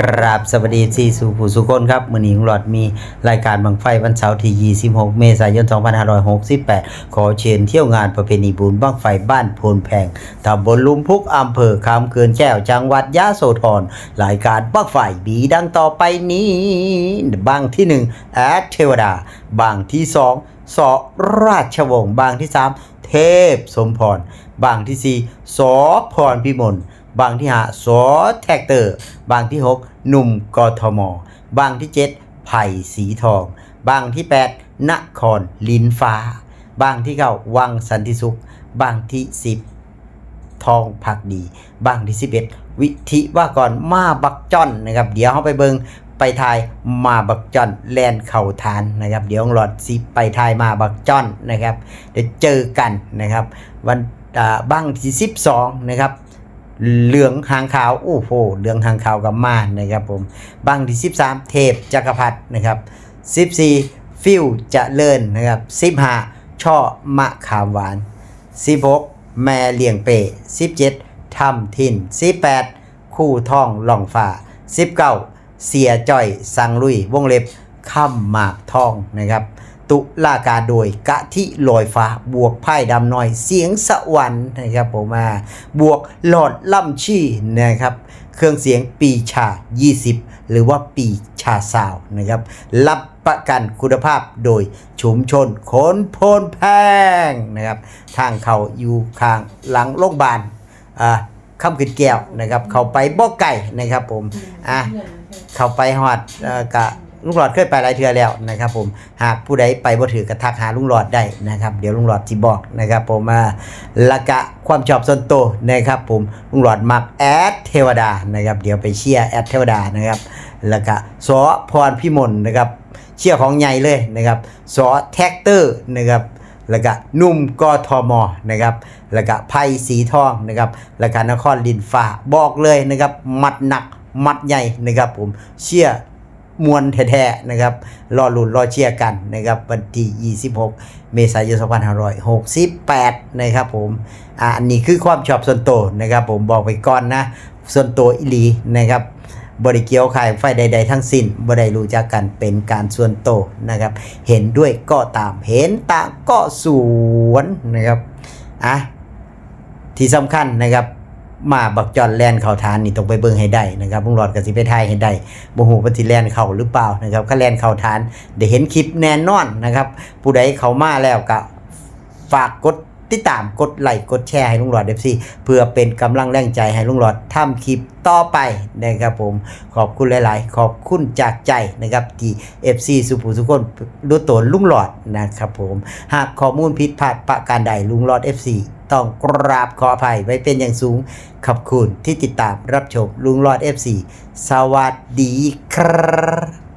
กราบสวัสดีที่สู่ผู้สุคนครับ มือนี้ลุงหลอดมีรายการบังไฟวันเสาร์ที่ 26 เมษายน 2568 ขอเชิญเที่ยวงานประเพณีบุญบังไฟบ้านโพนแพงตำบลลุมพุกอำเภอคำเกินแก้วจังหวัดยะโสธรรายการบังไฟบีดังต่อไปนี้บางที่ 1 แอดเทวดา บางที่ 2 สอราชวงศ์บางที่ 3 เทพสมพรบางที่ 4 สอพรพิมล บางที่หาสอแท็กเตอร์ บางที่ 6 หนุ่มกทม บางที่ 7 ไผ่สีทอง บางที่ 8 นครลินฟ้า บางที่ 9 วังสันติสุข บางที่ 10 ทองผักดี บางที่ 11 วิธิว่าก่อนมาบักจอนนะครับ เดี๋ยวเขาไปเบิงไปทายมาบักจอนแลนเข่าทานนะครับ เดี๋ยวหลอดสิไปทายมาบักจอนนะครับ เดี๋ยวเจอกันนะครับ วันบ้างที่ 12 นะครับ เหลืองหางขาวโอ้โหเหลืองหางขาวกับม่านนะครับผมบังที่ 13 เทพจักรพรรดินะครับ 14 ฟิวจะเลินนะครับ 15 ช่อมะขามหวาน 16 แม่เลียงเป17ทำทิน 18 คู่ท่องหล่องฟ้า19 เสียจ่อยสังลุยวงเล็บ ค่ำหมากทองนะครับตุลากาโดยกะทิลอยฟ้าบวกไพ่ดำน้อยเสียงสวรรค์นะครับผมมาบวกหลอดล่ำชี่นะครับเครื่องเสียงปีชา 20 หรือว่าปีชาซาวนะครับรับประกันคุณภาพโดยชุมชนคนโพนแพงนะครับทางเขาอยู่ข้างหลังโรงพยาบาลอ่าคำขึ้นแก้วนะครับ เขาไปบ่อไก่นะครับผมอะเขาไปฮอดกะ ลุงหลอดเคยไปหลายเทือแล้วนะครับผมหากผู้ใดไปบ่ถือก็ทักหาลุงหลอดได้นะครับเดี๋ยวลุงหลอดสิบอกนะครับผมมาละกะความชอบส่วนตัวนะครับผมลุงหลอดมักแอดเทวดานะครับเดี๋ยวไปเชียร์แอดเทวดานะครับล้วก็สอพรพิมลนะครับเชียร์ของใหญ่เลยนะครับสอแท็กเตอร์นะครับแล้วก็นุ่มกทมนะครับแล้วก็ไพ่สีทองนะครับแล้วก็นครลินฟ้าบอกเลยนะครับมัดหนักมัดใหญ่นะครับผมเชียร์ มวลแท้ๆนะครับรอลุ้นรอเชียร์กันนะครับวันที่ 26 เมษายน 2568 นะครับผมอ่าอันนี้คือความชอบส่วนตัวนะครับผมบอกไปก่อนนะ ส่วนตัวอิลีนะครับบริเกียวขายไฟใด ๆ ทั้งสิ้นบ่ได้รู้จักกันเป็นการส่วนตัวนะครับ เห็นด้วยก็ตามเห็นต่างก็สวนนะครับอะที่สำคัญนะครับ มาบักจอนแลนเข่าทานนี่ต้องไปเบิ่งให้ได้นะครับลุงหลอดกับสิไปทายให้ได้บ่ฮู้ว่าสิแลนเข่าหรือเปล่านะครับถ้าแลนเข่าทานได้เห็นคลิปแน่นอนนะครับ ผู้ใดเข้ามาแล้วก็ฝากกดติดตามกดไลค์กดแชร์ให้ลุงหลอดเดฟซีเพื่อเป็นกำลังแรงใจให้ลุงหลอดทำคลิปต่อไปนะครับผมขอบคุณหลาย ๆ ขอบคุณจากใจนะครับที่ FC สุภูสุคนดูตัวลุงหลอดนะครับผมหากข้อมูลผิดพลาดประการใดลุงหลอด FC ต้องกราบขออภัยไว้เป็นอย่างสูง ขอบคุณที่ติดตามรับชมลุงหลอด FC สวัสดีครับ